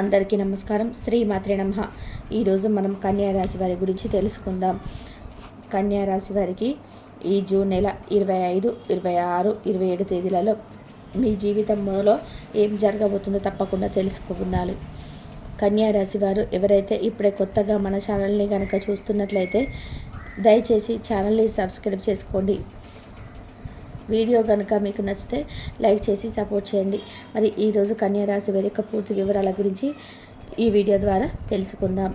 అందరికీ నమస్కారం. శ్రీ మాత్రే నమ. ఈరోజు మనం కన్యారాశి వారి గురించి తెలుసుకుందాం. కన్యా రాశి వారికి ఈ జూన్ నెల ఇరవై ఐదు ఇరవై ఆరు ఇరవై ఏడు తేదీలలో మీ జీవితంలో ఏం జరగబోతుందో తప్పకుండా తెలుసుకుందాలి కన్యా రాశి వారు ఎవరైతే ఇప్పుడే కొత్తగా మన ఛానల్ని కనుక చూస్తున్నట్లయితే దయచేసి ఛానల్ని సబ్స్క్రైబ్ చేసుకోండి. వీడియో కనుక మీకు నచ్చితే లైక్ చేసి సపోర్ట్ చేయండి. మరి ఈరోజు కన్యారాశి వారి యొక్క పూర్తి వివరాల గురించి ఈ వీడియో ద్వారా తెలుసుకుందాం.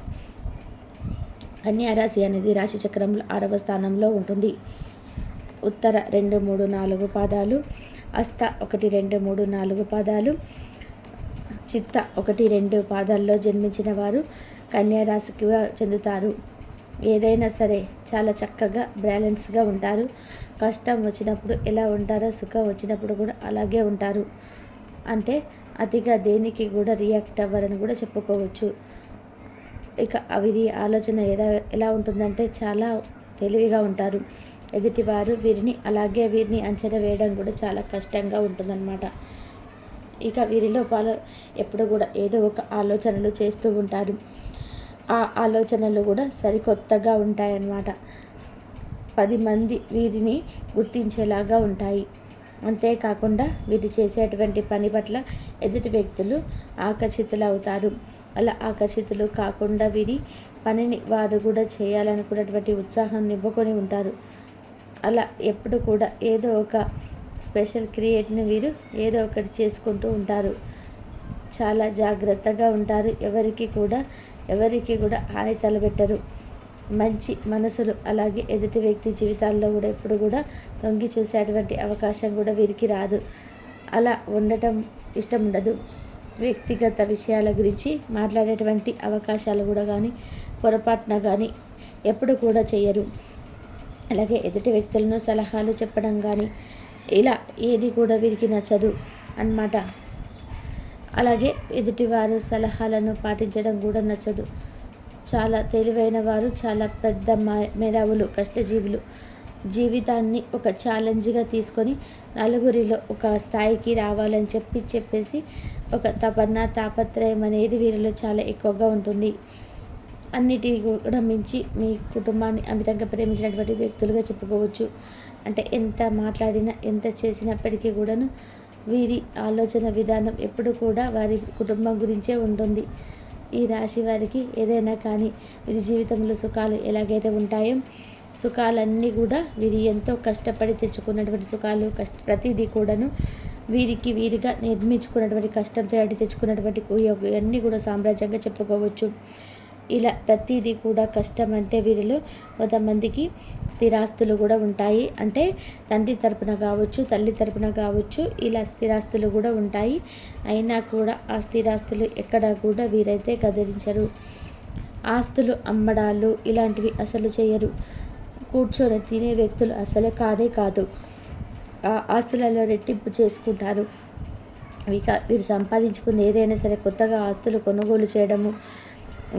కన్యారాశి అనేది రాశి చక్రంలో ఆరవ స్థానంలో ఉంటుంది. ఉత్తర రెండు మూడు నాలుగు పాదాలు అస్త ఒకటి రెండు మూడు నాలుగు పాదాలు చిత్త ఒకటి రెండు పాదాల్లో జన్మించిన వారు కన్యారాశికి చెందుతారు. ఏదైనా సరే చాలా చక్కగా బ్యాలెన్స్గా ఉంటారు. కష్టం వచ్చినప్పుడు ఎలా ఉంటారో సుఖం వచ్చినప్పుడు కూడా అలాగే ఉంటారు. అంటే అతిగా దేనికి కూడా రియాక్ట్ అవ్వరని కూడా చెప్పుకోవచ్చు. ఇక వీరి ఆలోచన ఎలా ఎలా ఉంటుందంటే చాలా తెలివిగా ఉంటారు. ఎదుటివారు వీరిని అలాగే వీరిని అంచనా వేయడం కూడా చాలా కష్టంగా ఉంటుందన్నమాట. ఇక వీరిలో పాలు ఎప్పుడు కూడా ఏదో ఒక ఆలోచనలు చేస్తూ ఉంటారు. ఆ ఆలోచనలు కూడా సరికొత్తగా ఉంటాయన్నమాట. పది మంది వీరిని గుర్తించేలాగా ఉంటాయి. అంతేకాకుండా వీరు చేసేటువంటి పని పట్ల ఎదుటి వ్యక్తులు ఆకర్షితులవుతారు. అలా ఆకర్షితులు కాకుండా వీరి పనిని వారు కూడా చేయాలనుకున్నటువంటి ఉత్సాహం నింపుకొని ఉంటారు. అలా ఎప్పుడు కూడా ఏదో ఒక స్పెషల్ క్రియేట్ని వీరు ఏదో ఒకటి చేసుకుంటూ ఉంటారు. చాలా జాగ్రత్తగా ఉంటారు. ఎవరికి కూడా ఎవరికి కూడా హాని తలబెట్టరు మంచి మనసులు అలాగే ఎదుటి వ్యక్తి జీవితాల్లో కూడా ఎప్పుడు కూడా తొంగి చూసేటువంటి అవకాశం కూడా వీరికి రాదు. అలా ఉండటం ఇష్టం ఉండదు. వ్యక్తిగత విషయాల గురించి మాట్లాడేటువంటి అవకాశాలు కూడా కానీ పొరపాటున కానీ ఎప్పుడు కూడా చేయరు. అలాగే ఎదుటి వ్యక్తులను సలహాలు చెప్పడం కానీ ఇలా ఏది కూడా వీరికి నచ్చదు అన్నమాట. అలాగే ఎదుటివారు సలహాలను పాటించడం కూడా నచ్చదు. చాలా తెలివైన వారు చాలా పెద్ద మేధావులు కష్టజీవులు. జీవితాన్ని ఒక ఛాలెంజ్గా తీసుకొని నలుగురిలో ఒక స్థాయికి రావాలని చెప్పి చెప్పేసి ఒక తపన తాపత్రయం అనేది వీరిలో చాలా ఎక్కువగా ఉంటుంది. అన్నిటి కూడా మించి మీ కుటుంబాన్ని అమితంగా ప్రేమించినటువంటి వ్యక్తులుగా చెప్పుకోవచ్చు. అంటే ఎంత మాట్లాడినా ఎంత చేసినప్పటికీ కూడాను వీరి ఆలోచన విధానం ఎప్పుడు కూడా వారి కుటుంబం గురించే ఉంటుంది. ఈ రాశి వారికి ఏదైనా కానీ వీరి జీవితంలో సుఖాలు ఎలాగైతే ఉంటాయో సుఖాలన్నీ కూడా వీరి ఎంతో కష్టపడి తెచ్చుకున్నటువంటి సుఖాలు కష్ట ప్రతిదీ కూడాను వీరికి వీరిగా నిర్మించుకున్నటువంటి కష్టంతో తెచ్చుకున్నటువంటి అన్నీ కూడా సామ్రాజ్యంగా చెప్పుకోవచ్చు. ఇలా ప్రతిదీ కూడా కష్టం అంటే వీరిలో కొంతమందికి స్థిరాస్తులు కూడా ఉంటాయి. అంటే తండ్రి తరపున కావచ్చు తల్లి తరపున కావచ్చు ఇలా స్థిరాస్తులు కూడా ఉంటాయి. అయినా కూడా ఆ స్థిరాస్తులు ఎక్కడ కూడా వీరైతే గదిరించరు ఆస్తులు అమ్మడాలు ఇలాంటివి అసలు చేయరు. కూర్చొని తినే వ్యక్తులు అసలు కానే కాదు. ఆ ఆస్తులలో రెట్టింపు చేసుకుంటారు. ఇక వీరు సంపాదించుకుని ఏదైనా సరే కొత్తగా ఆస్తులు కొనుగోలు చేయడము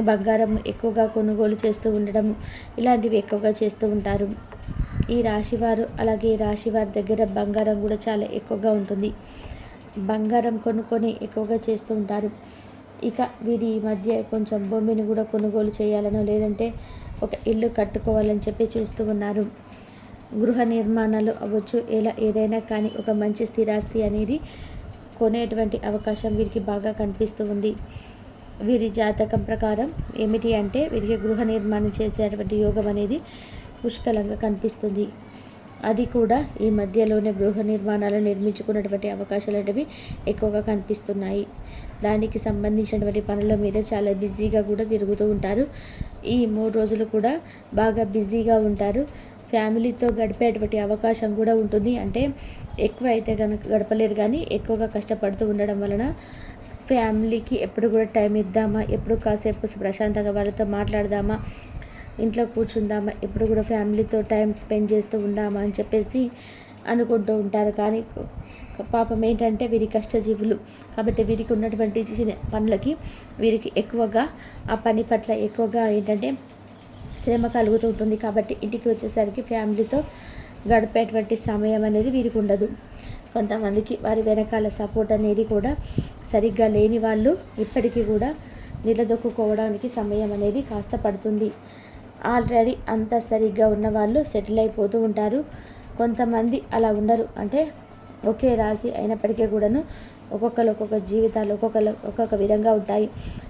బంగారం ఎక్కువగా కొనుగోలు చేస్తూ ఉండడం ఇలాంటివి ఎక్కువగా చేస్తూ ఉంటారు. ఈ రాశివారు అలాగే ఈ రాశివారి దగ్గర బంగారం కూడా చాలా ఎక్కువగా ఉంటుంది. బంగారం కొనుక్కొని ఎక్కువగా చేస్తూ ఉంటారు. ఇక వీరి ఈ మధ్య కొంచెం భూమిని కూడా కొనుగోలు చేయాలనో లేదంటే ఒక ఇల్లు కట్టుకోవాలని చెప్పి చూస్తూ ఉన్నారు. గృహ నిర్మాణాలు అవ్వచ్చు ఎలా ఏదైనా కానీ ఒక మంచి స్థిరాస్తి అనేది కొనేటువంటి అవకాశం వీరికి బాగా కనిపిస్తూ ఉంది. వీరి జాతకం ప్రకారం ఏమిటి అంటే వీరికి గృహ నిర్మాణం చేసేటువంటి యోగం అనేది పుష్కలంగా కనిపిస్తుంది. అది కూడా ఈ మధ్యలోనే గృహ నిర్మాణాలు నిర్మించుకున్నటువంటి అవకాశాలు అనేవి ఎక్కువగా కనిపిస్తున్నాయి. దానికి సంబంధించినటువంటి పనుల మీద చాలా బిజీగా కూడా తిరుగుతూ ఉంటారు. ఈ మూడు రోజులు కూడా బాగా బిజీగా ఉంటారు. ఫ్యామిలీతో గడిపేటువంటి అవకాశం కూడా ఉంటుంది. అంటే ఎక్కువ అయితే కనుక గడపలేరు కానీ ఎక్కువగా కష్టపడుతూ ఉండడం వలన ఫ్యామిలీకి ఎప్పుడు కూడా టైం ఇద్దామా? ఎప్పుడు కాసేపు ప్రశాంతంగా వాళ్ళతో మాట్లాడదామా? ఇంట్లో కూర్చుందామా? ఎప్పుడు కూడా ఫ్యామిలీతో టైం స్పెండ్ చేస్తూ ఉందామా? అని చెప్పేసి అనుకుంటూ ఉంటారు. కానీ పాపం ఏంటంటే వీరి కష్టజీవులు. కాబట్టి వీరికి ఉన్నటువంటి చిన్న పనులకి వీరికి ఎక్కువగా ఆ పని పట్ల ఎక్కువగా ఏంటంటే శ్రమ కలుగుతూ ఉంటుంది. కాబట్టి ఇంటికి వచ్చేసరికి ఫ్యామిలీతో గడిపేటువంటి సమయం అనేది వీరికి ఉండదు. కొంతమందికి వారి వెనకాల సపోర్ట్ అనేది కూడా సరిగ్గా లేని వాళ్ళు ఇప్పటికీ కూడా నిలదొక్కుకోవడానికి సమయం అనేది కాస్త పడుతుంది. ఆల్రెడీ అంత సరిగ్గా ఉన్న వాళ్ళు సెటిల్ అయిపోతూ ఉంటారు. కొంతమంది అలా ఉండరు. అంటే ఒకే రాశి అయినప్పటికీ కూడాను ఒక్కొక్కరు ఒక్కొక్క జీవితాలు ఒక్కొక్కరు ఒక్కొక్క విధంగా ఉంటాయి.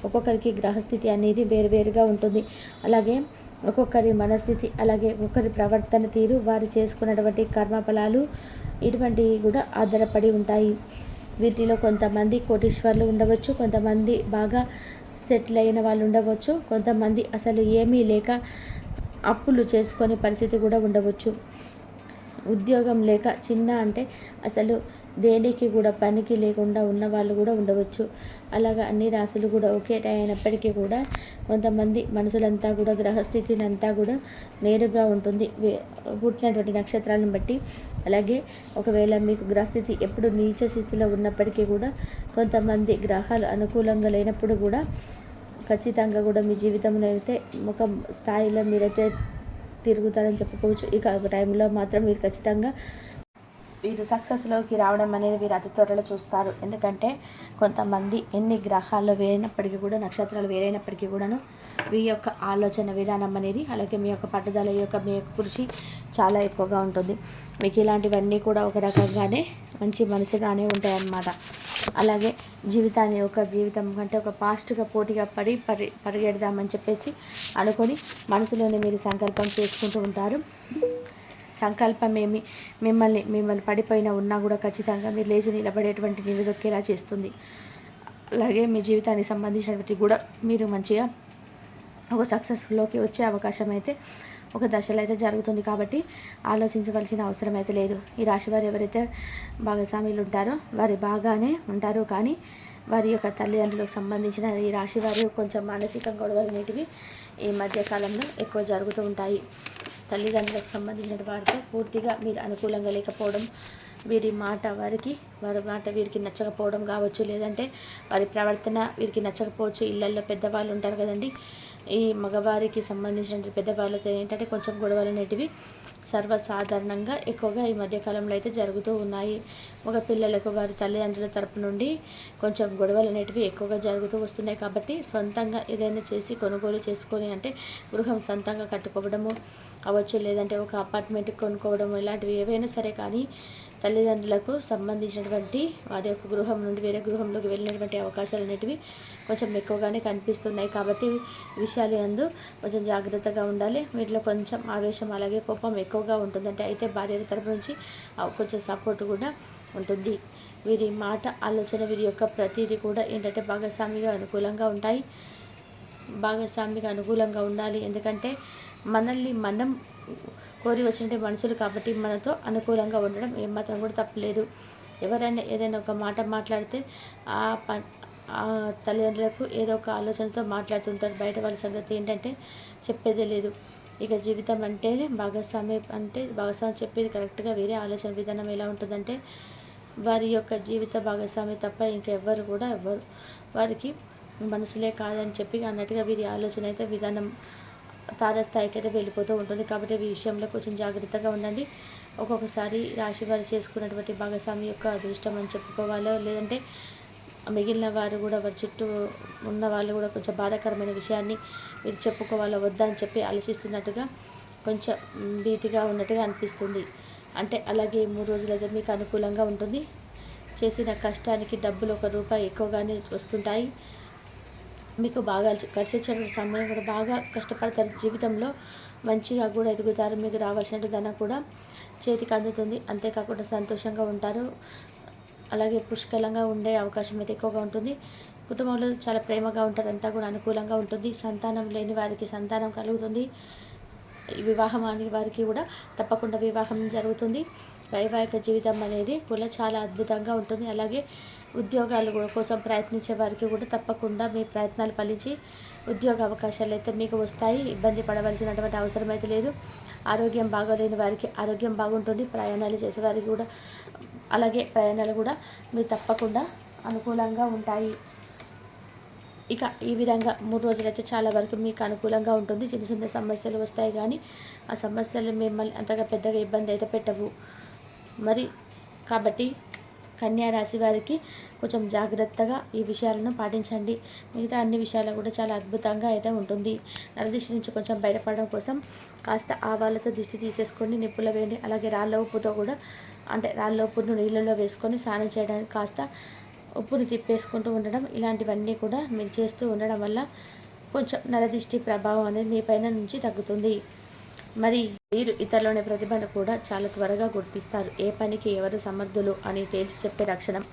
ఒక్కొక్కరికి గ్రహస్థితి అనేది వేరువేరుగా ఉంటుంది. అలాగే ఒక్కొక్కరి మనస్థితి అలాగే ఒక్కొక్కరి ప్రవర్తన తీరు వారు చేసుకున్నటువంటి కర్మఫలాలు ఇటువంటివి కూడా ఆధారపడి ఉంటాయి. వీటిలో కొంతమంది కోటీశ్వర్లు ఉండవచ్చు కొంతమంది బాగా సెటిల్ అయిన వాళ్ళు ఉండవచ్చు కొంతమంది అసలు ఏమీ లేక అప్పులు చేసుకునే పరిస్థితి కూడా ఉండవచ్చు. ఉద్యోగం లేక చిన్న అంటే అసలు దేనికి కూడా పనికి లేకుండా ఉన్న వాళ్ళు కూడా ఉండవచ్చు. అలాగా అన్ని రాశులు కూడా ఒకే అయినప్పటికీ కూడా కొంతమంది మనసులంతా కూడా గ్రహస్థితిని అంతా కూడా నేరుగా ఉంటుంది. పుట్టినటువంటి నక్షత్రాలను బట్టి. అలాగే ఒకవేళ మీకు గ్రహస్థితి ఎప్పుడు నీచ స్థితిలో ఉన్నప్పటికీ కూడా కొంతమంది గ్రహాలు అనుకూలంగా లేనప్పుడు కూడా ఖచ్చితంగా కూడా మీ జీవితంలో అయితే ఒక స్థాయిలో మీరైతే తిరుగుతారని చెప్పుకోవచ్చు. ఇక టైంలో మాత్రం మీరు ఖచ్చితంగా వీరు సక్సెస్లోకి రావడం అనేది వీరు అతి త్వరలో చూస్తారు. ఎందుకంటే కొంతమంది ఎన్ని గ్రహాల్లో వేరైనప్పటికీ కూడా నక్షత్రాలు వేరైనప్పటికీ కూడాను మీ యొక్క ఆలోచన విధానం అనేది అలాగే మీ యొక్క పట్టుదల యొక్క మీ యొక్క కృషి చాలా ఎక్కువగా ఉంటుంది. మీకు ఇలాంటివన్నీ కూడా ఒక రకంగానే మంచి మనసుగానే ఉంటాయన్నమాట. అలాగే జీవితాన్ని ఒక జీవితం కంటే ఒక పాస్ట్గా పోటీగా పడి పరి పరిగెడదామని చెప్పేసి అనుకొని మనసులోనే మీరు సంకల్పం చేసుకుంటూ ఉంటారు. సంకల్పమేమి మిమ్మల్ని మిమ్మల్ని పడిపోయిన ఉన్నా కూడా ఖచ్చితంగా మీరు లేచి నిలబడేటువంటి నిలదొక్కేలా చేస్తుంది. అలాగే మీ జీవితానికి సంబంధించినటువంటి కూడా మీరు మంచిగా ఒక సక్సెస్ఫుల్లోకి వచ్చే అవకాశం అయితే ఒక దశలో అయితే జరుగుతుంది కాబట్టి ఆలోచించవలసిన అవసరం అయితే లేదు. ఈ రాశి వారు ఎవరైతే భాగస్వాములు ఉంటారో వారి బాగానే ఉంటారు కానీ వారి యొక్క తల్లిదండ్రులకు సంబంధించిన ఈ రాశి వారి కొంచెం మానసిక గొడవలు అనేటివి ఈ మధ్యకాలంలో ఎక్కువ జరుగుతూ ఉంటాయి. తల్లిదండ్రులకు సంబంధించిన వారితో పూర్తిగా మీరు అనుకూలంగా లేకపోవడం వీరి మాట వారికి వారి మాట వీరికి నచ్చకపోవడం కావచ్చు లేదంటే వారి ప్రవర్తన వీరికి నచ్చకపోవచ్చు. ఇళ్ళల్లో పెద్దవాళ్ళు ఉంటారు కదండి. ఈ మగవారికి సంబంధించిన పెద్దవాళ్ళతో ఏంటంటే కొంచెం గొడవలు అనేటివి సర్వసాధారణంగా ఎక్కువగా ఈ మధ్యకాలంలో అయితే జరుగుతూ ఉన్నాయి. ఒక పిల్లలకు వారి తల్లిదండ్రుల తరపు నుండి కొంచెం గొడవలు అనేటివి ఎక్కువగా జరుగుతూ వస్తున్నాయి కాబట్టి సొంతంగా ఏదైనా చేసి కొనుగోలు చేసుకొని అంటే గృహం సొంతంగా కట్టుకోవడము అవ్వచ్చు లేదంటే ఒక అపార్ట్మెంట్ కొనుక్కోవడం ఇలాంటివి ఏవైనా సరే కానీ తల్లిదండ్రులకు సంబంధించినటువంటి వారి యొక్క గృహం నుండి వేరే గృహంలోకి వెళ్ళినటువంటి అవకాశాలు అనేటివి కొంచెం ఎక్కువగానే కనిపిస్తున్నాయి కాబట్టి విషయాలు అందు కొంచెం జాగ్రత్తగా ఉండాలి. వీటిలో కొంచెం ఆవేశం అలాగే కోపం ఎక్కువగా ఉంటుందంటే అయితే భార్య తరపు నుంచి కొంచెం సపోర్ట్ కూడా ఉంటుంది. వీరి మాట ఆలోచన వీరి యొక్క ప్రతిదీ కూడా ఏంటంటే భాగస్వామిగా అనుకూలంగా ఉంటాయి. భాగస్వామిగా అనుకూలంగా ఉండాలి. ఎందుకంటే మనల్ని మనం కోరి వచ్చినట్టే మనుషులు కాబట్టి మనతో అనుకూలంగా ఉండడం ఏమాత్రం కూడా తప్పలేదు. ఎవరైనా ఏదైనా ఒక మాట మాట్లాడితే ఆ ప ఆ తల్లిదండ్రులకు ఏదో ఒక ఆలోచనతో మాట్లాడుతుంటారు. బయట వాళ్ళ సంగతి ఏంటంటే చెప్పేదే లేదు. ఇక జీవితం అంటేనే భాగస్వామి అంటే భాగస్వామి చెప్పేది కరెక్ట్గా వేరే ఆలోచన విధానం ఎలా ఉంటుందంటే వారి యొక్క జీవిత భాగస్వామి తప్ప ఇంకెవ్వరు కూడా ఎవ్వరు వారికి మనసులే కాదని చెప్పి అన్నట్టుగా వీరి ఆలోచన అయితే విధానం తారస్థాయికి అయితే వెళ్ళిపోతూ ఉంటుంది. కాబట్టి ఈ విషయంలో కొంచెం జాగ్రత్తగా ఉండండి. ఒక్కొక్కసారి రాశి వారు చేసుకున్నటువంటి భాగస్వామి యొక్క అదృష్టం అని చెప్పుకోవాలో లేదంటే మిగిలిన వారు కూడా వారి చుట్టూ ఉన్న వాళ్ళు కూడా కొంచెం బాధాకరమైన విషయాన్ని మీరు చెప్పుకోవాలో వద్దా అని చెప్పి ఆలోచిస్తున్నట్టుగా కొంచెం భీతిగా ఉన్నట్టుగా అనిపిస్తుంది. అంటే అలాగే మూడు రోజులైతే మీకు అనుకూలంగా ఉంటుంది. చేసిన కష్టానికి డబ్బులు ఒక రూపాయి ఎక్కువగానే వస్తుంటాయి. మీకు బాగా కలిసి వచ్చేటువంటి సమయం కూడా బాగా కష్టపడతారు. జీవితంలో మంచిగా కూడా ఎదుగుతారు. మీకు రావాల్సిన ధనం కూడా చేతికి అందుతుంది. అంతేకాకుండా సంతోషంగా ఉంటారు. అలాగే పుష్కలంగా ఉండే అవకాశం అయితే ఎక్కువగా ఉంటుంది. కుటుంబంలో చాలా ప్రేమగా ఉంటారు. అంతా కూడా అనుకూలంగా ఉంటుంది. సంతానం లేని వారికి సంతానం కలుగుతుంది. వివాహం అని వారికి కూడా తప్పకుండా వివాహం జరుగుతుంది. వైవాహిక జీవితం అనేది కూడా చాలా అద్భుతంగా ఉంటుంది. అలాగే ఉద్యోగాలు కోసం ప్రయత్నించే వారికి కూడా తప్పకుండా మీ ప్రయత్నాలు ఫలించి ఉద్యోగ అవకాశాలు అయితే మీకు వస్తాయి. ఇబ్బంది పడవలసినటువంటి అవసరం అయితే లేదు. ఆరోగ్యం బాగోలేని వారికి ఆరోగ్యం బాగుంటుంది. ప్రయాణాలు చేసేవారికి కూడా అలాగే ప్రయాణాలు కూడా మీరు తప్పకుండా అనుకూలంగా ఉంటాయి. ఇక ఈ విధంగా మూడు రోజులైతే చాలా వరకు మీకు అనుకూలంగా ఉంటుంది. చిన్న చిన్న సమస్యలు వస్తాయి కానీ ఆ సమస్యలు మిమ్మల్ని అంతగా పెద్దగా ఇబ్బంది అయితే పెట్టవు. మరి కాబట్టి రాశి వారికి కొంచెం జాగ్రత్తగా ఈ విషయాలను పాటించండి. మిగతా అన్ని విషయాలు కూడా చాలా అద్భుతంగా అయితే ఉంటుంది. నరదిష్టి నుంచి కొంచెం బయటపడడం కోసం కాస్త ఆవాలతో దిష్టి తీసేసుకొని నిప్పుల వేయండి. అలాగే రాళ్ళ ఉప్పుతో కూడా అంటే రాళ్ళ ఉప్పును నీళ్ళలో వేసుకొని స్నానం చేయడానికి కాస్త ఉప్పును తిప్పేసుకుంటూ ఉండడం ఇలాంటివన్నీ కూడా మీరు చేస్తూ ఉండడం వల్ల కొంచెం నరదిష్టి ప్రభావం అనేది మీ పైన నుంచి తగ్గుతుంది. మరి వీరు ఇతరులోని ప్రతిభను కూడా చాలా త్వరగా గుర్తిస్తారు. ఏ పనికి ఎవరు సమర్థులు అని తేల్చి చెప్పే రక్షణం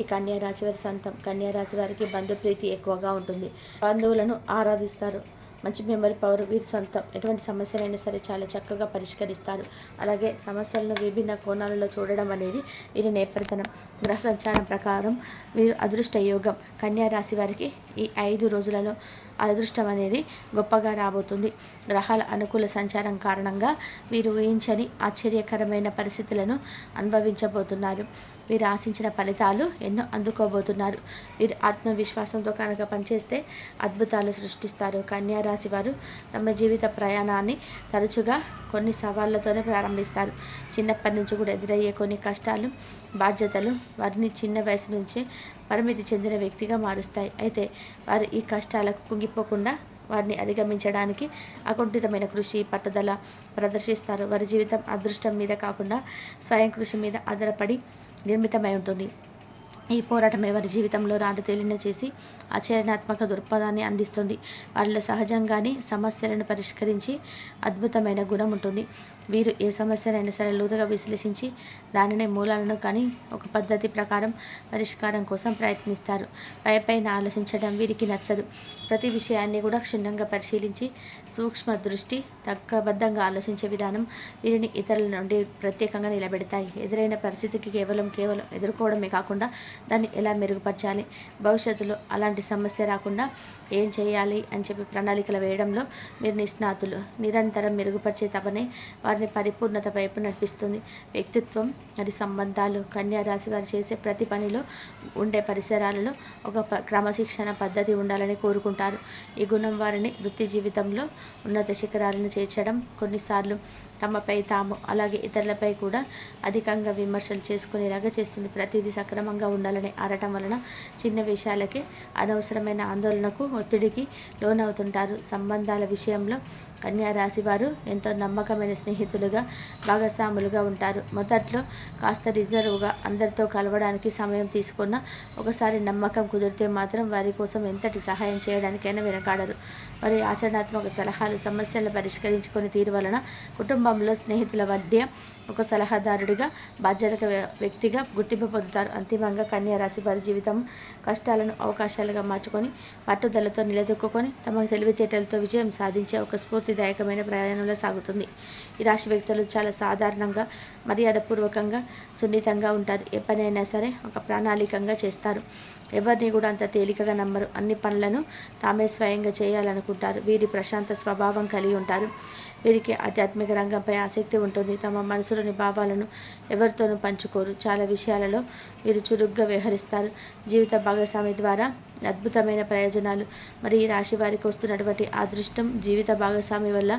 ఈ కన్యారాశి వారి సొంతం. కన్యారాశి వారికి బంధుప్రీతి ఎక్కువగా ఉంటుంది. బంధువులను ఆరాధిస్తారు. మంచి మెమరీ పవర్ వీరి సొంతం. ఎటువంటి సమస్యలైనా సరే చాలా చక్కగా పరిష్కరిస్తారు. అలాగే సమస్యలను విభిన్న కోణాలలో చూడడం అనేది వీరి నేపథ్యం గ్రహ సంచారం ప్రకారం వీరు అదృష్ట యోగం కన్యా రాశి వారికి ఈ ఐదు రోజులలో అదృష్టం అనేది గొప్పగా రాబోతుంది. గ్రహాల అనుకూల సంచారం కారణంగా వీరు ఊహించని ఆశ్చర్యకరమైన పరిస్థితులను అనుభవించబోతున్నారు. వీరు ఆశించిన ఫలితాలు ఎన్నో అందుకోబోతున్నారు. వీరు ఆత్మవిశ్వాసంతో కనుక పనిచేస్తే అద్భుతాలు సృష్టిస్తారు. కన్యారాశి వారు తమ జీవిత ప్రయాణాన్ని తరచుగా కొన్ని సవాళ్ళతోనే ప్రారంభిస్తారు. చిన్నప్పటి నుంచి కూడా ఎదురయ్యే కొన్ని కష్టాలు బాధ్యతలు వారిని చిన్న వయసు నుంచే పరిమితి చెందిన వ్యక్తిగా మారుస్తాయి. అయితే వారు ఈ కష్టాలకు కుంగిపోకుండా వారిని అధిగమించడానికి అకుంఠితమైన కృషి పట్టుదల ప్రదర్శిస్తారు. వారి జీవితం అదృష్టం మీద కాకుండా స్వయం కృషి మీద ఆధారపడి నిర్మితమై ఉంటుంది. ఈ పోరాటం ఎవరి జీవితంలో రాడు తేలిన చేసి ఆచరణాత్మక దృక్పథాన్ని అందిస్తుంది. వారిలో సహజంగానే సమస్యలను పరిష్కరించి అద్భుతమైన గుణం ఉంటుంది. వీరు ఏ సమస్యనైనా సరే లోతుగా విశ్లేషించి దానినే మూలాలను కానీ ఒక పద్ధతి ప్రకారం పరిష్కారం కోసం ప్రయత్నిస్తారు. పై పైన ఆలోచించడం వీరికి నచ్చదు. ప్రతి విషయాన్ని కూడా క్షుణ్ణంగా పరిశీలించి సూక్ష్మ దృష్టి తక్కబద్ధంగా ఆలోచించే విధానం వీరిని ఇతరుల నుండి ప్రత్యేకంగా నిలబెడతాయి. ఎదురైన పరిస్థితికి కేవలం కేవలం ఎదుర్కోవడమే కాకుండా దాన్ని ఎలా మెరుగుపరచాలి? భవిష్యత్తులో అలాంటి సమస్య రాకుండా ఏం చేయాలి? అని చెప్పి ప్రణాళికలు వేయడంలో మీరు నిష్ణాతులు. నిరంతరం మెరుగుపరిచే తపనే వారిని పరిపూర్ణత వైపు నడిపిస్తుంది. వ్యక్తిత్వం మరి సంబంధాలు కన్యా రాశి వారు చేసే ప్రతి పనిలో ఉండే పరిసరాలలో ఒక క్రమశిక్షణ పద్ధతి ఉండాలని కోరుకుంటారు. ఈ గుణం వారిని వృత్తి జీవితంలో ఉన్నత శిఖరాలను చేర్చడం కొన్నిసార్లు తమపై తాము అలాగే ఇతరులపై కూడా అధికంగా విమర్శలు చేసుకునేలాగా చేస్తుంది. ప్రతిదీ సక్రమంగా ఉండాలని ఆడటం వలన చిన్న విషయాలకే అనవసరమైన ఆందోళనకు ఒత్తిడికి లోనవుతుంటారు. సంబంధాల విషయంలో కన్యా రాశి వారు ఎంతో నమ్మకమైన స్నేహితులుగా భాగస్వాములుగా ఉంటారు. మొదట్లో కాస్త రిజర్వ్గా అందరితో కలవడానికి సమయం తీసుకున్న ఒకసారి నమ్మకం కుదిరితే మాత్రం వారి కోసం ఎంతటి సహాయం చేయడానికైనా వెనకాడరు. మరియు ఆచరణాత్మక సలహాలు సమస్యలను పరిష్కరించుకొని తీరు వలన కుటుంబంలో స్నేహితుల మధ్య ఒక సలహాదారుడిగా బాధ్యత వ్యక్తిగా గుర్తింపు పొందుతారు. అంతిమంగా కన్యా రాశి వారి జీవితం కష్టాలను అవకాశాలుగా మార్చుకొని పట్టుదలతో నిలదొక్కుని తమ తెలివితేటలతో విజయం సాధించే ఒక స్ఫూర్తిదాయకమైన ప్రయాణంలో సాగుతుంది. ఈ రాశి వ్యక్తులు చాలా సాధారణంగా మర్యాదపూర్వకంగా సున్నితంగా ఉంటారు. ఏ పనైనా సరే ఒక ప్రణాళికంగా చేస్తారు. ఎవరిని కూడా అంత తేలికగా నమ్మరు. అన్ని పనులను తామే స్వయంగా చేయాలనుకుంటారు. వీరి ప్రశాంత స్వభావం కలిగి ఉంటారు. వీరికి ఆధ్యాత్మిక రంగంపై ఆసక్తి ఉంటుంది. తమ మనసులోని భావాలను ఎవరితోనూ పంచుకోరు. చాలా విషయాలలో వీరు చురుగ్గా వ్యవహరిస్తారు. జీవిత భాగస్వామి ద్వారా అద్భుతమైన ప్రయోజనాలు. మరి ఈ రాశి వారికి వస్తున్నటువంటి అదృష్టం జీవిత భాగస్వామి వల్ల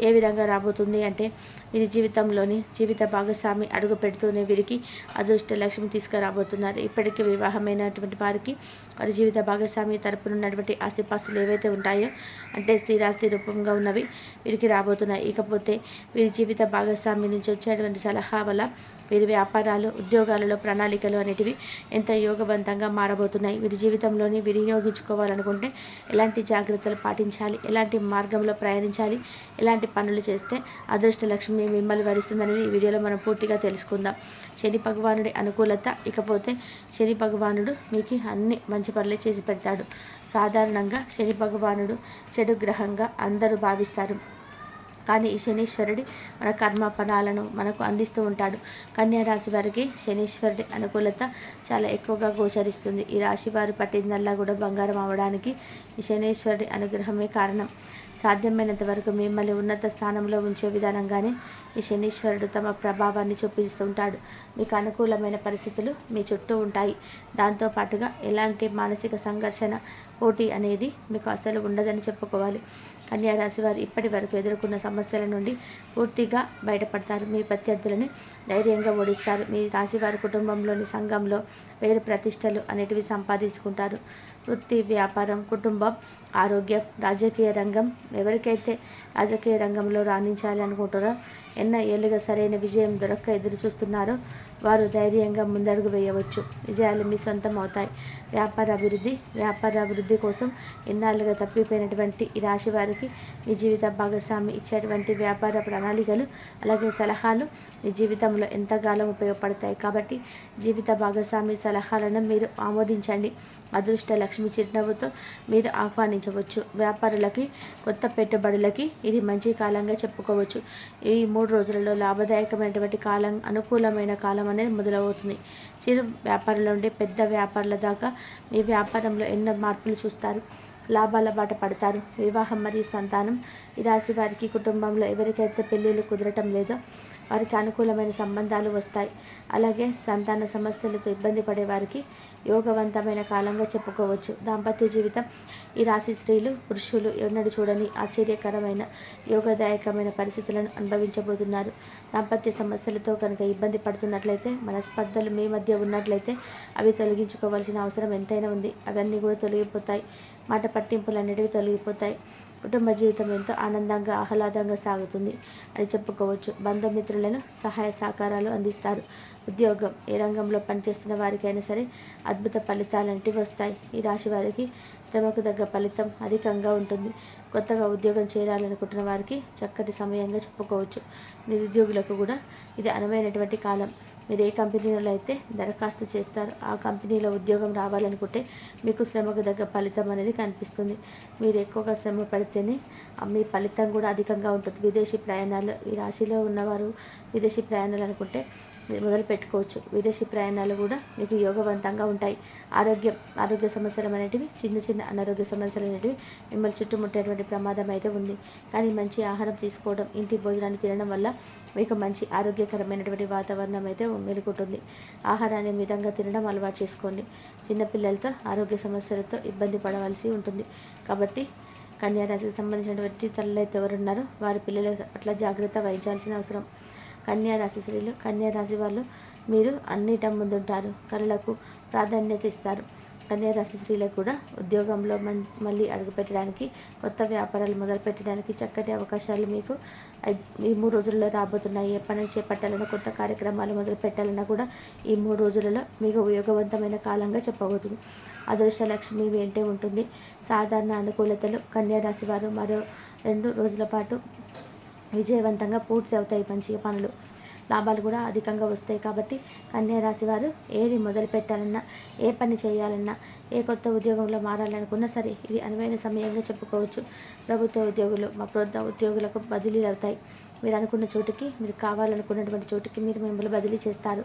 ఏ విధంగా రాబోతుంది అంటే వీరి జీవితంలోని జీవిత భాగస్వామి అడుగు పెడుతూనే వీరికి అదృష్ట లక్ష్మి తీసుకురాబోతున్నారు. ఇప్పటికే వివాహమైనటువంటి వారికి వారి జీవిత భాగస్వామి తరపున ఉన్నటువంటి ఆస్తిపాస్తులు ఏవైతే ఉంటాయో అంటే స్థిరాస్తి రూపంగా ఉన్నవి వీరికి రాబోతున్నాయి. ఇకపోతే వీరి జీవిత భాగస్వామి నుంచి వచ్చేటువంటి సలహా వల్ల వీరి వ్యాపారాలు ఉద్యోగాలలో ప్రణాళికలు అనేటివి ఎంత యోగవంతంగా మారబోతున్నాయి. వీరి జీవితంలోని వినియోగించుకోవాలనుకుంటే ఎలాంటి జాగ్రత్తలు పాటించాలి? ఎలాంటి మార్గంలో ప్రయాణించాలి? ఎలాంటి పనులు చేస్తే అదృష్ట లక్ష్మి మిమ్మల్ని వరిస్తుందనేది ఈ వీడియోలో మనం పూర్తిగా తెలుసుకుందాం. శని భగవానుడి అనుకూలత ఇకపోతే శని భగవానుడు మీకు అన్ని మంచి పనులే చేసి పెడతాడు. సాధారణంగా శని భగవానుడు చెడు గ్రహంగా అందరూ భావిస్తారు. కానీ ఈ శనీశ్వరుడి మన కర్మ ఫలాలను మనకు అందిస్తూ ఉంటాడు. కన్యా రాశి వారికి శనీశ్వరుడి అనుకూలత చాలా ఎక్కువగా గోచరిస్తుంది. ఈ రాశి వారు పట్టిందల్లా కూడా బంగారం అవ్వడానికి ఈ శనీశ్వరుడి అనుగ్రహమే కారణం. సాధ్యమైనంత వరకు మిమ్మల్ని ఉన్నత స్థానంలో ఉంచే విధానంగానే ఈ శనీశ్వరుడు తమ ప్రభావాన్ని చూపిస్తుంటాడు మీకు అనుకూలమైన పరిస్థితులు మీ చుట్టూ ఉంటాయి. దాంతో పాటుగా ఎలాంటి మానసిక సంఘర్షణ పోటీ అనేది మీకు అసలు ఉండదని చెప్పుకోవాలి. కన్యారాశి వారు ఇప్పటి వరకు ఎదుర్కొన్న సమస్యల నుండి పూర్తిగా బయటపడతారు. మీ ప్రత్యర్థులని ధైర్యంగా ఓడిస్తారు. మీ రాశి వారి కుటుంబంలోని సంఘంలో వేరు ప్రతిష్టలు అనేటివి సంపాదించుకుంటారు. వృత్తి వ్యాపారం కుటుంబం ఆరోగ్యం రాజకీయ రంగం. ఎవరికైతే రాజకీయ రంగంలో రాణించాలి అనుకుంటారో ఎన్న ఏళ్ళుగా సరైన విజయం దొరక్క ఎదురు చూస్తున్నారో వారు ధైర్యంగా ముందడుగు వేయవచ్చు. విజయాలు మీ సొంతం అవుతాయి. వ్యాపార అభివృద్ధి వ్యాపార అభివృద్ధి కోసం ఎన్నాళ్ళుగా తప్పిపోయినటువంటి ఈ రాశి వారికి మీ జీవిత భాగస్వామి ఇచ్చేటువంటి వ్యాపార ప్రణాళికలు అలాగే సలహాలు మీ జీవితంలో ఎంతకాలం ఉపయోగపడతాయి. కాబట్టి జీవిత భాగస్వామి సలహాలను మీరు ఆమోదించండి. అదృష్ట లక్ష్మి చిరునవ్వుతో మీరు ఆహ్వానించవచ్చు. వ్యాపారులకి కొత్త పెట్టుబడులకి ఇది మంచి కాలంగా చెప్పుకోవచ్చు. ఈ మూడు రోజులలో లాభదాయకమైనటువంటి కాలం అనుకూలమైన కాలం అనేది మొదలవుతుంది. చిరు వ్యాపారుల నుండి పెద్ద వ్యాపారుల దాకా మీ వ్యాపారంలో ఎన్నో మార్పులు చూస్తారు. లాభాల బాట పడతారు. వివాహం మరియు సంతానం. ఈ రాశి వారికి కుటుంబంలో ఎవరికైతే పెళ్ళిళ్ళు కుదరటం లేదో వారికి అనుకూలమైన సంబంధాలు వస్తాయి. అలాగే సంతాన సమస్యలతో ఇబ్బంది పడే వారికి యోగవంతమైన కాలంగా చెప్పుకోవచ్చు. దాంపత్య జీవితం ఈ రాశి స్త్రీలు పురుషులు ఎన్నడు చూడని ఆశ్చర్యకరమైన యోగదాయకమైన పరిస్థితులను అనుభవించబోతున్నారు. దాంపత్య సమస్యలతో కనుక ఇబ్బంది పడుతున్నట్లయితే మనస్పర్ధలు మీ మధ్య ఉన్నట్లయితే అవి తొలగించుకోవాల్సిన అవసరం ఎంతైనా ఉంది. అవన్నీ కూడా తొలగిపోతాయి. మాట పట్టింపులు అనేటివి తొలగిపోతాయి. కుటుంబ జీవితం ఎంతో ఆనందంగా ఆహ్లాదంగా సాగుతుంది అని చెప్పుకోవచ్చు. బంధుమిత్రులను సహాయ సహకారాలు అందిస్తారు. ఉద్యోగం ఏ రంగంలో పనిచేస్తున్న వారికైనా సరే అద్భుత ఫలితాలంటివి వస్తాయి. ఈ రాశి వారికి శ్రమకు తగ్గ ఫలితం అధికంగా ఉంటుంది. కొత్తగా ఉద్యోగం చేరాలనుకుంటున్న వారికి చక్కటి సమయంగా చెప్పుకోవచ్చు. నిరుద్యోగులకు కూడా ఇది అనువైనటువంటి కాలం. మీరు ఏ కంపెనీలో అయితే దరఖాస్తు చేస్తారో ఆ కంపెనీలో ఉద్యోగం రావాలనుకుంటే మీకు శ్రమకు తగ్గ ఫలితం అనేది కనిపిస్తుంది. మీరు ఎక్కువగా శ్రమ పడితేనే మీ ఫలితం కూడా అధికంగా ఉంటుంది. విదేశీ ప్రయాణాలు ఈ రాశిలో ఉన్నవారు విదేశీ ప్రయాణాలు అనుకుంటే మొదలు పెట్టుకోవచ్చు విదేశీ ప్రయాణాలు కూడా మీకు యోగవంతంగా ఉంటాయి. ఆరోగ్యం ఆరోగ్య సమస్యలు అనేటివి చిన్న చిన్న అనారోగ్య సమస్యలు అనేటివి మిమ్మల్ని చుట్టుముట్టేటువంటి ప్రమాదం అయితే ఉంది. కానీ మంచి ఆహారం తీసుకోవడం ఇంటి భోజనాన్ని తినడం వల్ల మీకు మంచి ఆరోగ్యకరమైనటువంటి వాతావరణం అయితే మెలుగుంటుంది ఆహారాన్ని మితంగా తినడం అలవాటు చేసుకోండి. చిన్నపిల్లలతో ఆరోగ్య సమస్యలతో ఇబ్బంది పడవలసి ఉంటుంది. కాబట్టి కన్యారాశికి సంబంధించినటువంటి తల్లులు ఎవరున్నారో వారి పిల్లల పట్ల జాగ్రత్త వహించాల్సిన అవసరం. కన్యారాశి స్త్రీలు కన్యారాశి వాళ్ళు మీరు అన్నిట ముందుంటారు. కళలకు ప్రాధాన్యత ఇస్తారు. కన్యారాశి స్త్రీలకు కూడా ఉద్యోగంలో మన్ మళ్ళీ అడుగుపెట్టడానికి కొత్త వ్యాపారాలు మొదలుపెట్టడానికి చక్కటి అవకాశాలు మీకు ఈ మూడు రోజుల్లో రాబోతున్నాయి. ఏ పని చేపట్టాలన్నా కొత్త కార్యక్రమాలు మొదలుపెట్టాలన్నా కూడా ఈ మూడు రోజులలో మీకు ఉపయోగవంతమైన కాలంగా చెప్పబోతుంది. అదృష్ట లక్ష్మి వెంటే ఉంటుంది. సాధారణ అనుకూలతలు కన్యారాశి వారు మరో రెండు రోజుల పాటు విజయవంతంగా పూర్తి అవుతాయి మంచిగా పనులు. లాభాలు కూడా అధికంగా వస్తాయి కాబట్టి కన్యా రాశి వారు ఏది మొదలు పెట్టాలన్నా ఏ పని చేయాలన్నా ఏ కొత్త ఉద్యోగంలో మారాలనుకున్నా సరే ఇది అనువైన సమయంగా చెప్పుకోవచ్చు. ప్రభుత్వ ఉద్యోగులు మా ప్రభుత్వ ఉద్యోగులకు బదిలీలు అవుతాయి. మీరు అనుకున్న చోటుకి మీరు కావాలనుకున్నటువంటి చోటుకి మీరు మిమ్మల్ని బదిలీ చేస్తారు.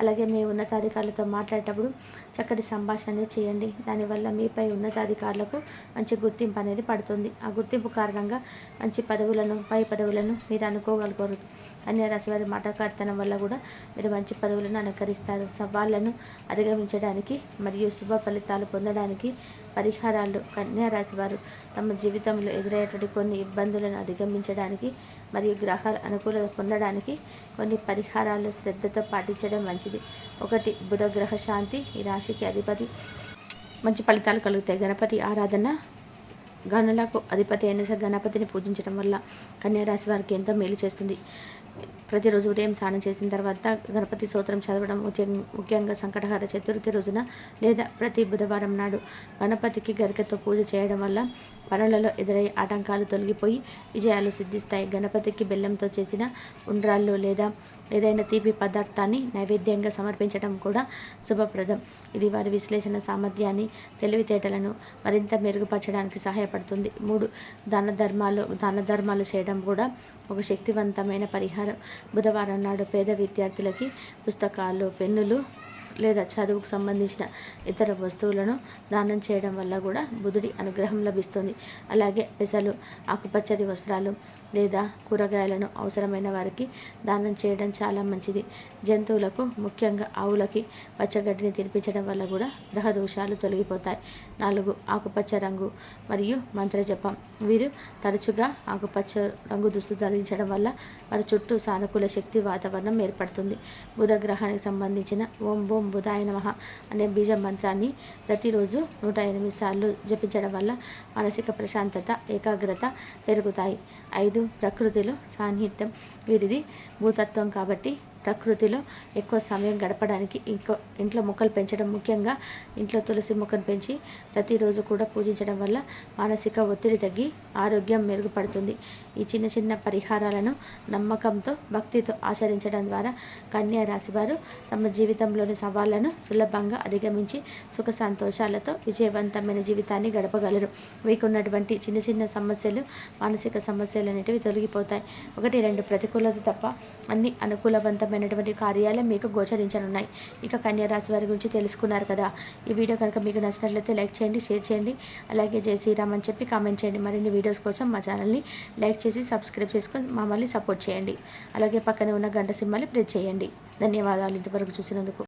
అలాగే మీ ఉన్నతాధికారులతో మాట్లాడేటప్పుడు చక్కటి సంభాషణ అనేది చేయండి. దానివల్ల మీపై ఉన్నతాధికారులకు మంచి గుర్తింపు అనేది పడుతుంది. ఆ గుర్తింపు కారణంగా మంచి పదవులను పై పదవులను మీరు అనుకోగలుగుతారు. అన్య రాశి వారి మాటకార్తనం వల్ల కూడా మీరు మంచి పదవులను అనుకరిస్తారు. సవాళ్ళను అధిగమించడానికి మరియు శుభ ఫలితాలు పొందడానికి పరిహారాలు కన్యా రాశి వారు తమ జీవితంలో ఎదురయ్యేటువంటి కొన్ని ఇబ్బందులను అధిగమించడానికి మరియు గ్రహాల అనుకూలత పొందడానికి కొన్ని పరిహారాలు శ్రద్ధతో పాటించడం మంచిది. ఒకటి బుధ గ్రహ శాంతి. ఈ రాశికి అధిపతి మంచి ఫలితాలు కలుగుతాయి. గణపతి ఆరాధన గనులకు అధిపతి అయిన గణపతిని పూజించడం వల్ల కన్యారాశి వారికి ఎంతో మేలు చేస్తుంది. ప్రతిరోజు ఉదయం స్నానం చేసిన తర్వాత గణపతి స్తోత్రం చదవడం ముఖ్యంగా సంకటహార చతుర్థి రోజున లేదా ప్రతి బుధవారం నాడు గణపతికి గరికతో పూజ చేయడం వల్ల పనులలో ఎదురయ్యే ఆటంకాలు తొలగిపోయి విజయాలు సిద్ధిస్తాయి. గణపతికి బెల్లంతో చేసిన ఉండ్రాళ్ళు లేదా ఏదైనా తీపి పదార్థాన్ని నైవేద్యంగా సమర్పించడం కూడా శుభప్రదం. ఇది వారి విశ్లేషణ సామర్థ్యాన్ని తెలివితేటలను మరింత మెరుగుపరచడానికి సహాయపడుతుంది. మూడు దాన ధర్మాలు దాన ధర్మాలు చేయడం కూడా ఒక శక్తివంతమైన పరిహారం. బుధవారం నాడు పేద విద్యార్థులకి పుస్తకాలు పెన్నులు లేదా చదువుకు సంబంధించిన ఇతర వస్తువులను దానం చేయడం వల్ల కూడా బుధుడి అనుగ్రహం లభిస్తుంది. అలాగే పెసలు ఆకుపచ్చని వస్త్రాలు లేదా కూరగాయలను అవసరమైన వారికి దానం చేయడం చాలా మంచిది. జంతువులకు ముఖ్యంగా ఆవులకి పచ్చగడ్డిని తినిపించడం వల్ల కూడా గ్రహ దోషాలు తొలగిపోతాయి. నాలుగు ఆకుపచ్చ రంగు మరియు మంత్రజపం. వీరు తరచుగా ఆకుపచ్చ రంగు దుస్తు ధరించడం వల్ల వారి చుట్టూ సానుకూల శక్తి వాతావరణం ఏర్పడుతుంది. బుధ గ్రహానికి సంబంధించిన ఓం బోం బుధాయ నమః అనే బీజ మంత్రాన్ని ప్రతిరోజు నూట ఎనిమిది సార్లు జపించడం వల్ల మానసిక ప్రశాంతత ఏకాగ్రత పెరుగుతాయి. ఐదు ప్రకృతిలో సాన్నిహిత్యం వీరిది భూతత్వం కాబట్టి ప్రకృతిలో ఎక్కువ సమయం గడపడానికి ఇంకో ఇంట్లో మొక్కలు పెంచడం ముఖ్యంగా ఇంట్లో తులసి మొక్కను పెంచి ప్రతిరోజు కూడా పూజించడం వల్ల మానసిక ఒత్తిడి తగ్గి ఆరోగ్యం మెరుగుపడుతుంది. ఈ చిన్న చిన్న పరిహారాలను నమ్మకంతో భక్తితో ఆచరించడం ద్వారా కన్యా రాశి వారు తమ జీవితంలోని సవాళ్ళను సులభంగా అధిగమించి సుఖ సంతోషాలతో విజయవంతమైన జీవితాన్ని గడపగలరు. మీకున్నటువంటి చిన్న చిన్న సమస్యలు మానసిక సమస్యలు అనేటివి తొలగిపోతాయి. ఒకటి రెండు ప్రతికూలత తప్ప అన్ని అనుకూలవంతమైనటువంటి కార్యాలయం మీకు గోచరించనున్నాయి. ఇక కన్యారాశి వారి గురించి తెలుసుకున్నారు కదా. ఈ వీడియో కనుక మీకు నచ్చినట్లయితే లైక్ చేయండి షేర్ చేయండి. అలాగే జై శ్రీరామ్ అని చెప్పి కామెంట్ చేయండి. మరిన్ని వీడియోస్ కోసం మా ఛానల్ని లైక్ చేసి సబ్స్క్రైబ్ చేసుకొని మమ్మల్ని సపోర్ట్ చేయండి. అలాగే పక్కనే ఉన్న గంట సింహాన్ని ప్రెస్ చేయండి. ధన్యవాదాలు ఇంతవరకు చూసినందుకు.